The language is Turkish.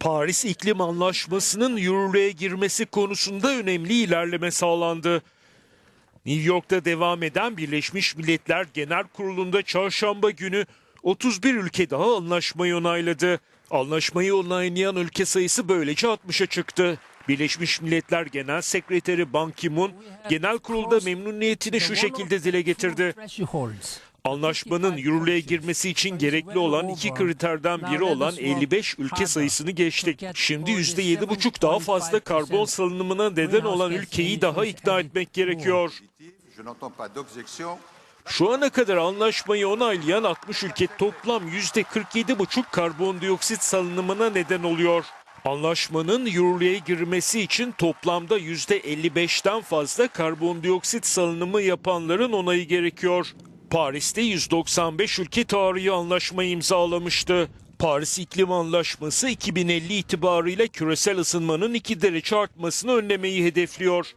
Paris İklim Anlaşması'nın yürürlüğe girmesi konusunda önemli ilerleme sağlandı. New York'ta devam eden Birleşmiş Milletler Genel Kurulu'nda çarşamba günü 31 ülke daha anlaşmayı onayladı. Anlaşmayı onaylayan ülke sayısı böylece 60'a çıktı. Birleşmiş Milletler Genel Sekreteri Ban Ki-moon genel kurulda memnuniyetini şu şekilde dile getirdi. Anlaşmanın yürürlüğe girmesi için gerekli olan iki kriterden biri olan 55 ülke sayısını geçtik. Şimdi %7,5 daha fazla karbon salınımına neden olan ülkeyi daha ikna etmek gerekiyor. Şu ana kadar anlaşmayı onaylayan 60 ülke toplam %47,5 karbondioksit salınımına neden oluyor. Anlaşmanın yürürlüğe girmesi için toplamda %55'ten fazla karbondioksit salınımı yapanların onayı gerekiyor. Paris'te 195 ülke tarihi anlaşmayı imzalamıştı. Paris İklim Anlaşması 2050 itibarıyla küresel ısınmanın 2 derece artmasını önlemeyi hedefliyor.